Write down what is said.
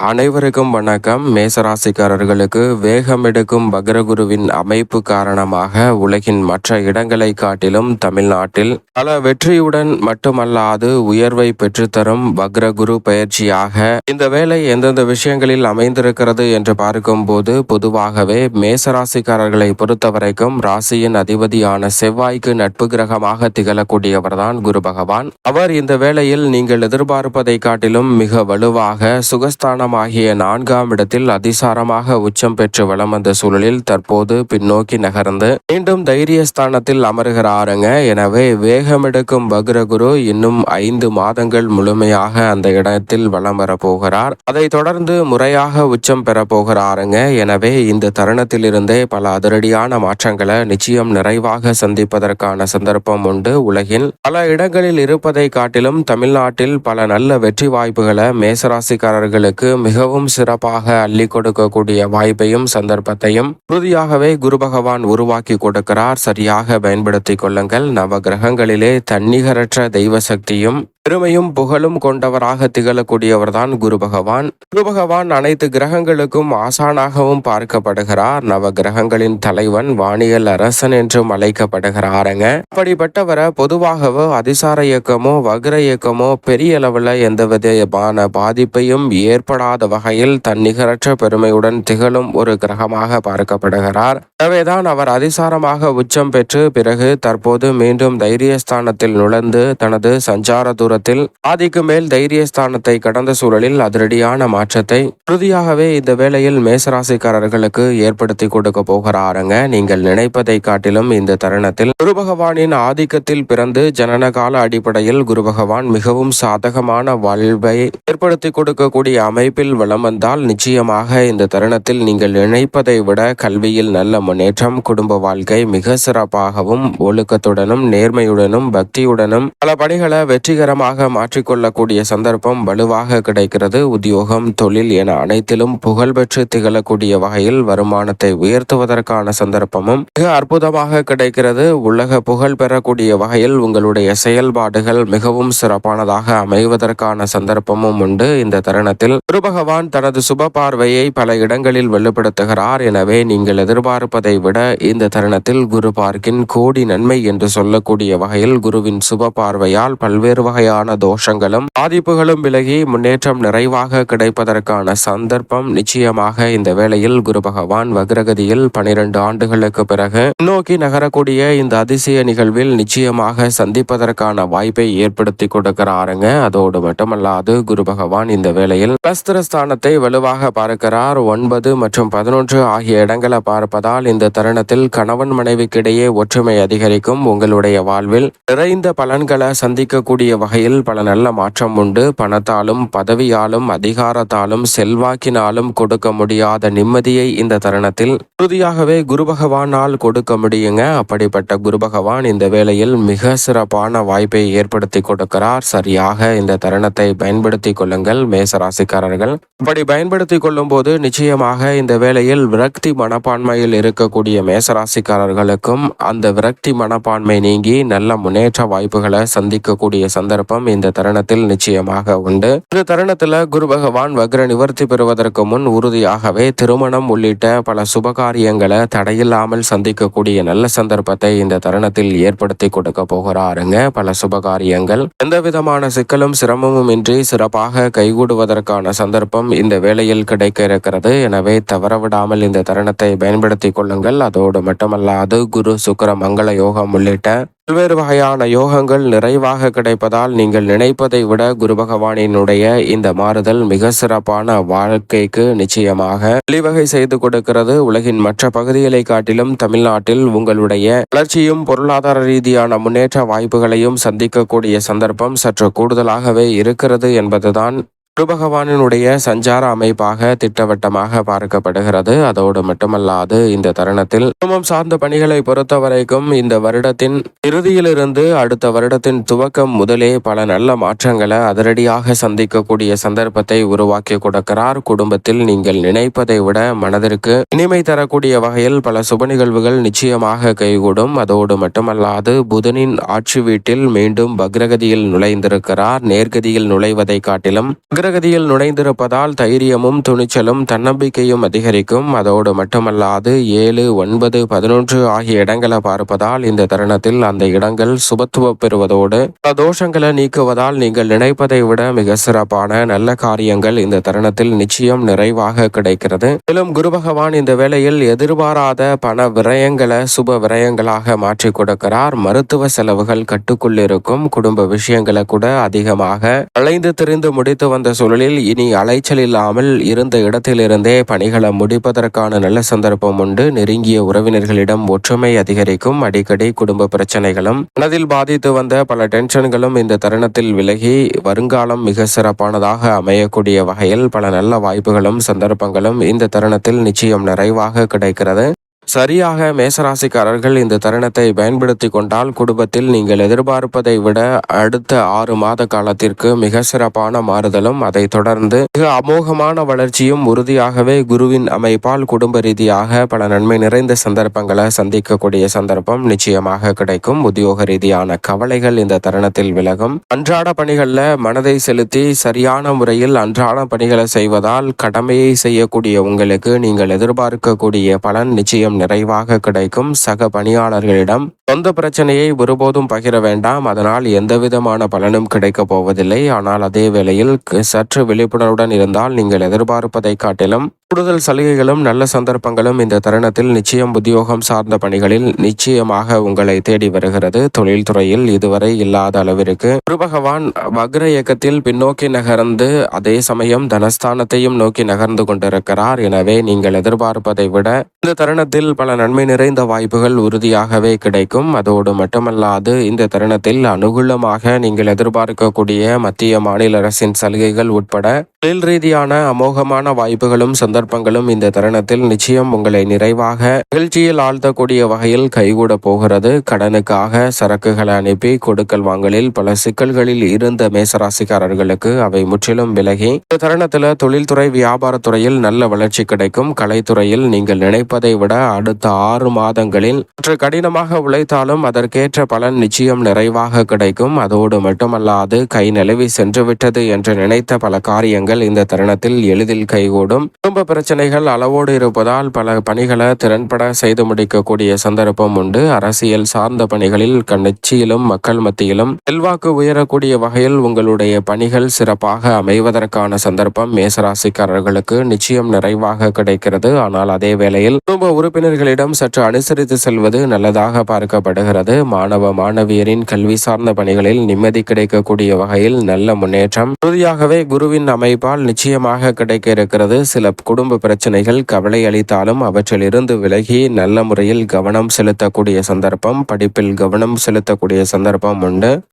அனைவருக்கும் வணக்கம். மேசராசிக்காரர்களுக்கு வேகம் எடுக்கும் பக்ரகுருவின் அமைப்பு காரணமாக உலகின் மற்ற இடங்களை காட்டிலும் தமிழ்நாட்டில் பல வெற்றியுடன் மட்டுமல்லாது உயர்வை பெற்றுத்தரும் பக்ரகுரு பயிற்சியாக இந்த வேலை எந்தெந்த விஷயங்களில் அமைந்திருக்கிறது என்று பார்க்கும்போது பொதுவாகவே மேசராசிக்காரர்களை பொறுத்தவரைக்கும் ராசியின் அதிபதியான செவ்வாய்க்கு நட்பு கிரகமாக திகழக்கூடியவர்தான் குரு பகவான். அவர் இந்த வேளையில் நீங்கள் எதிர்பார்ப்பதை காட்டிலும் மிக வலுவாக சுகஸ்தான சுகஸ்தானமாகிய நான்காம் இடத்தில் அதிசாரமாக உச்சம் பெற்று வலம் வந்த சூழலில் தற்போது பின்னோக்கி நகர்ந்து மீண்டும் தைரியஸ்தானத்தில் அமர்கிறாருங்க. எனவே வேகமெடுக்கும் பக்ரகுரு இன்னும் ஐந்து மாதங்கள் முழுமையாக அந்த இடத்தில் வலம் வரப்போகிறார் அதை அதைத் தொடர்ந்து முறையாக உச்சம் பெறப்போகிற ஆருங்க எனவே இந்த தருணத்திலிருந்தே பல அதிரடியான மாற்றங்களை நிச்சயம் நிறைவாக சந்திப்பதற்கான சந்தர்ப்பம் உண்டு. உலகில் பல இடங்களில் இருப்பதை காட்டிலும் தமிழ்நாட்டில் பல நல்ல வெற்றி வாய்ப்புகளை மேசராசிக்காரர்களுக்கு மிகவும் சிறப்பாக அள்ளி கொடுக்கக்கூடிய வாய்ப்பையும் சந்தர்ப்பத்தையும் உறுதியாகவே குரு பகவான் உருவாக்கி கொடுக்கிறார். சரியாக பயன்படுத்திக் கொள்ளுங்கள். நவ கிரகங்களிலே தன்னிகரற்ற தெய்வ சக்தியும் பெருமையும் புகழும் கொண்டவராக திகழக்கூடியவர்தான் குரு பகவான். குரு பகவான் அனைத்து கிரகங்களுக்கும் ஆசானாகவும் பார்க்கப்படுகிறார். நவ கிரகங்களின் தலைவன் வானியல் அரசன் என்றும் அழைக்கப்படுகிறாருங்க. அப்படிப்பட்டவரை பொதுவாகவோ அதிசார இயக்கமோ வக்ர இயக்கமோ பெரிய அளவில் எந்த விதமான பாதிப்பையும் ஏற்படாத வகையில் தன்னிகரற்ற பெருமையுடன் திகழும் ஒரு கிரகமாக பார்க்கப்படுகிறார். எனவேதான் அவர் அதிசாரமாக உச்சம் பெற்று பிறகு தற்போது மீண்டும் தைரியஸ்தானத்தில் நுழைந்து தனது சஞ்சார தூரத்தில் ஆதிக்கு மேல் தைரிய ஸ்தானத்தை கடந்த சூழலில் அதிரடியான மாற்றத்தை உறுதியாகவே இந்த வேளையில் மேசராசிக்காரர்களுக்கு ஏற்படுத்தி கொடுக்க போகிறாருங்க. நீங்கள் நினைப்பதை காட்டிலும் இந்த தருணத்தில் குரு பகவானின் ஆதிக்கத்தில் பிறந்து ஜனன கால அடிப்படையில் குரு பகவான் மிகவும் சாதகமான வாழ்வை ஏற்படுத்தி கொடுக்கக்கூடிய அமைப்பில் வளம் வந்தால் நிச்சயமாக இந்த தருணத்தில் நீங்கள் நினைப்பதை விட கல்வியில் நல்ல முன்னேற்றம் குடும்ப வாழ்க்கை மிக சிறப்பாகவும் ஒழுக்கத்துடனும் நேர்மையுடனும் பக்தியுடனும் பல பணிகளை வெற்றிகரமாக மாற்றிக்கொள்ளக்கூடிய சந்தர்ப்பம் வலுவாக கிடைக்கிறது. உத்தியோகம் தொழில் என அனைத்திலும் புகழ்பெற்று திகழக்கூடிய வகையில் வருமானத்தை உயர்த்துவதற்கான சந்தர்ப்பமும் மிக அற்புதமாக கிடைக்கிறது. உலக புகழ் பெறக்கூடிய வகையில் உங்களுடைய செயல்பாடுகள் மிகவும் சிறப்பானதாக அமைவதற்கான சந்தர்ப்பமும் உண்டு. இந்த தருணத்தில் குரு பகவான் தனது சுப பார்வையை பல இடங்களில் வெளிப்படுத்துகிறார். எனவே நீங்கள் எதிர்பார்ப்பதை விட இந்த தருணத்தில் குரு பார்க்கின் கோடி நன்மை என்று சொல்லக்கூடிய வகையில் குருவின் சுப பார்வையால் பல்வேறு வகையான தோஷங்களும் பாதிப்புகளும் விலகி முன்னேற்றம் நிறைவாக கிடைப்பதற்கான சந்தர்ப்பம் நிச்சயமாக இந்த வேளையில் குரு பகவான் வக்ரகதியில் பனிரெண்டு ஆண்டுகளுக்கு பிறகு நோக்கி நகரக்கூடிய இந்த அதிசய நிகழ்வில் நிச்சயமாக சந்திப்பதற்கான வாய்ப்பை ஏற்படுத்தி கொடுக்கிறாருங்க. அதோடு மட்டுமல்லாது குரு பகவான் இந்த வேளையில் கஸ்திரஸ்தானத்தை வலுவாக பார்க்கிறார். ஒன்பது மற்றும் பதினொன்று ஆகிய இடங்களை பார்ப்பதால் இந்த தருணத்தில் கணவன் மனைவிக்கிடையே ஒற்றுமை அதிகரிக்கும். உங்களுடைய வாழ்வில் நிறைந்த பலன்களை சந்திக்கக்கூடிய வகை வகையில் பல நல்ல மாற்றம் உண்டு. பணத்தாலும் பதவியாலும் அதிகாரத்தாலும் செல்வாக்கினாலும் கொடுக்க முடியாத நிம்மதியை இந்த தருணத்தில் உறுதியாகவே குரு பகவானால் கொடுக்க முடியுங்க. அப்படிப்பட்ட குரு பகவான் இந்த வேளையில் மிக சிறப்பான வாய்ப்பை ஏற்படுத்தி கொடுக்கிறார். சரியாக இந்த தருணத்தை பயன்படுத்தி கொள்ளுங்கள் மேசராசிக்காரர்கள். அப்படி பயன்படுத்தி கொள்ளும் போது நிச்சயமாக இந்த வேளையில் விரக்தி மனப்பான்மையில் இருக்கக்கூடிய மேசராசிக்காரர்களுக்கும் அந்த விரக்தி மனப்பான்மை நீங்கி நல்ல முன்னேற்ற வாய்ப்புகளை சந்திக்கக்கூடிய சந்தர்ப்பம் இந்த தருணத்தில் நிச்சயமாக உண்டு. இந்த தருணத்துல குரு பகவான் வக்ர நிவர்த்தி பெறுவதற்கு முன் உறுதியாகவே திருமணம் உள்ளிட்ட பல சுபகாரியங்களை தடையில்லாமல் சந்திக்கக்கூடிய நல்ல சந்தர்ப்பத்தை இந்த தருணத்தில் ஏற்படுத்தி கொடுக்க போகிறாருங்க. பல சுபகாரியங்கள் எந்த விதமான சிக்கலும் சிரமமும் இன்றி சிறப்பாக கைகூடுவதற்கான சந்தர்ப்பம் இந்த வேளையில் கிடைக்க இருக்கிறது. எனவே தவறவிடாமல் இந்த தருணத்தை பயன்படுத்திக் கொள்ளுங்கள். அதோடு மட்டுமல்லாது குரு சுக்கர மங்கள யோகம் உள்ளிட்ட பல்வேறு வகையான யோகங்கள் நிறைவாக கிடைப்பதால் நீங்கள் நினைப்பதை விட குரு பகவானினுடைய இந்த மாறுதல் மிக சிறப்பான வாழ்க்கைக்கு நிச்சயமாக வழிவகை செய்து கொடுக்கிறது. உலகின் மற்ற பகுதிகளை காட்டிலும் தமிழ்நாட்டில் உங்களுடைய வளர்ச்சியும் பொருளாதார ரீதியான முன்னேற்ற வாய்ப்புகளையும் சந்திக்கக்கூடிய சந்தர்ப்பம் சற்று கூடுதலாகவே இருக்கிறது என்பதுதான் குரு பகவானினுடைய சஞ்சார அமைப்பாக திட்டவட்டமாக பார்க்கப்படுகிறது. அதோடு மட்டுமல்லாது இந்த தருணத்தில் குடும்பம் சார்ந்த பணிகளை பொறுத்த வரைக்கும் இந்த வருடத்தின் இறுதியிலிருந்து அடுத்த வருடத்தின் துவக்கம் முதலே பல நல்ல மாற்றங்களை அதிரடியாக சந்திக்கக்கூடிய சந்தர்ப்பத்தை உருவாக்கி கொடுக்கிறார். குடும்பத்தில் நீங்கள் நினைப்பதை விட மனதிற்கு இனிமை தரக்கூடிய வகையில் பல சுப நிகழ்வுகள் நிச்சயமாக கைகூடும். அதோடு மட்டுமல்லாது புதனின் ஆட்சி வீட்டில் மீண்டும் பக்ரகதியில் நுழைந்திருக்கிறார். நேர்கதியில் நுழைவதை காட்டிலும் அக்ரகதியில் நுழைந்திருப்பதால் தைரியமும் துணிச்சலும் தன்னம்பிக்கையும் அதிகரிக்கும். அதோடு மட்டுமல்லாது ஏழு ஒன்பது பதினொன்று ஆகிய இடங்களை பார்ப்பதால் இந்த தருணத்தில் அந்த இடங்கள் சுபத்துவ பெறுவதோடு பல தோஷங்களை நீக்குவதால் நீங்கள் நினைப்பதை விட மிக சிறப்பான நல்ல காரியங்கள் இந்த தருணத்தில் நிச்சயம் நிறைவாக கிடைக்கிறது. மேலும் குரு பகவான் இந்த வேளையில் எதிர்பாராத பண விரயங்களை சுப விரயங்களாக மாற்றி கொடுக்கிறார். மருத்துவ செலவுகள் கட்டுக்குள் இருக்கும். குடும்ப விஷயங்களை கூட அதிகமாக அலைந்து திரிந்து முடித்து வந்த சூழலில் இனி அலைச்சல் இல்லாமல் இருந்த இடத்திலிருந்தே பணிகளை முடிப்பதற்கான நல்ல சந்தர்ப்பம் உண்டு. நெருங்கிய உறவினர்களிடம் ஒற்றுமை அதிகரிக்கும். அடிக்கடி குடும்ப பிரச்சனைகளும் மனதில் பாதித்து வந்த பல டென்ஷன்களும் இந்த தருணத்தில் விலகி வருங்காலம் மிக சிறப்பானதாக அமையக்கூடிய வகையில் பல நல்ல வாய்ப்புகளும் சந்தர்ப்பங்களும் இந்த தருணத்தில் நிச்சயம் நிறைவாக கிடைக்கிறது. சரியாக மேசராசிக்காரர்கள் இந்த தருணத்தை பயன்படுத்தி கொண்டால் குடும்பத்தில் நீங்கள் எதிர்பார்ப்பதை விட அடுத்த ஆறு மாத காலத்திற்கு மிக சிறப்பான மாறுதலும் அதை தொடர்ந்து மிக அமோகமான வளர்ச்சியும் உறுதியாகவே குருவின் அமைப்பால் குடும்ப ரீதியாக பல நன்மை நிறைந்த சந்தர்ப்பங்களை சந்திக்கக்கூடிய சந்தர்ப்பம் நிச்சயமாக கிடைக்கும். உத்தியோக ரீதியான கவலைகள் இந்த தருணத்தில் விலகும். அன்றாட பணிகளில் மனதை செலுத்தி சரியான முறையில் அன்றாட பணிகளை செய்வதால் கடமையை செய்யக்கூடிய உங்களுக்கு நீங்கள் எதிர்பார்க்கக்கூடிய பலன் நிச்சயம் நிறைவாக கிடைக்கும். சக பணியாளர்களிடம் சொந்த பிரச்சனையை ஒருபோதும் பகிர வேண்டாம். அதனால் எந்தவிதமான பலனும் கிடைக்கப் போவதில்லை. ஆனால் அதே வேளையில் க- சற்று விழிப்புணர்வுடன் இருந்தால் நீங்கள் எதிர்பார்ப்பதை காட்டிலும் கூடுதல் சலுகைகளும் நல்ல சந்தர்ப்பங்களும் இந்த தருணத்தில் நிச்சயம் உத்தியோகம் சார்ந்த பணிகளில் நிச்சயமாக உங்களை தேடி வருகிறது. தொழில்துறையில் இதுவரை இல்லாத அளவிற்கு குரு பகவான் வக்ர இயக்கத்தில் பின்னோக்கி நகர்ந்து அதே சமயம் தனஸ்தானத்தையும் நோக்கி நகர்ந்து கொண்டிருக்கிறார். எனவே நீங்கள் எதிர்பார்ப்பதை விட இந்த தருணத்தில் பல நன்மை நிறைந்த வாய்ப்புகள் உறுதியாகவே கிடைக்கும். அதோடு மட்டுமல்லாது இந்த தருணத்தில் அனுகூலமாக நீங்கள் எதிர்பார்க்கக்கூடிய மத்திய மாநில அரசின் சலுகைகள் உட்பட தொழில் ரீதியான அமோகமான வாய்ப்புகளும் சந்தர்ப்பங்களும் இந்த தருணத்தில் நிச்சயம் உங்களை நிறைவாக மகிழ்ச்சியில் ஆழ்த்தக்கூடிய வகையில் கைகூட போகிறது. கடனுக்காக சரக்குகளை அனுப்பி கொடுக்கல் வாங்கலில் பல சிக்கல்களில் இருந்த மேசராசிக்காரர்களுக்கு அவை முற்றிலும் விலகி. இந்த தருணத்தில் தொழில்துறை வியாபாரத்துறையில் நல்ல வளர்ச்சி கிடைக்கும். கலைத்துறையில் நீங்கள் நினைப்பதை விட அடுத்த ஆறு மாதங்களில் சற்று கடினமாக உழைத்தாலும் அதற்கேற்ற பலன் நிச்சயம் நிறைவாக கிடைக்கும். அதோடு மட்டுமல்லாது கை நிலவி சென்றுவிட்டது என்று நினைத்த பல காரியங்கள் இந்த தருணத்தில் எளிதில் கைகூடும். குடும்ப பிரச்சனைகள் அளவோடு இருப்பதால் பல பணிகளை திறன்பட செய்து முடிக்கக்கூடிய சந்தர்ப்பம் உண்டு. அரசியல் சார்ந்த பணிகளில் கட்சியிலும் மக்கள் மத்தியிலும் செல்வாக்கு உயரக்கூடிய வகையில் உங்களுடைய பணிகள் சிறப்பாக அமைவதற்கான சந்தர்ப்பம் மேசராசிக்காரர்களுக்கு நிச்சயம் நிறைவாக கிடைக்கிறது. ஆனால் அதே வேளையில் குடும்ப உறுப்பினர்களிடம் சற்று அனுசரித்து செல்வது நல்லதாக பார்க்கப்படுகிறது. மாணவ மாணவியரின் கல்வி சார்ந்த பணிகளில் நிம்மதி கிடைக்கக்கூடிய வகையில் நல்ல முன்னேற்றம் இறுதியாகவே குருவின் அமைப்பால் நிச்சயமாக கிடைக்க இருக்கிறது. சில குடும்ப பிரச்சனைகள் கவலை அளித்தாலும் அவற்றிலிருந்து விலகி நல்ல முறையில் கவனம் செலுத்தக்கூடிய சந்தர்ப்பம் படிப்பில் கவனம் செலுத்தக்கூடிய சந்தர்ப்பம் உண்டு.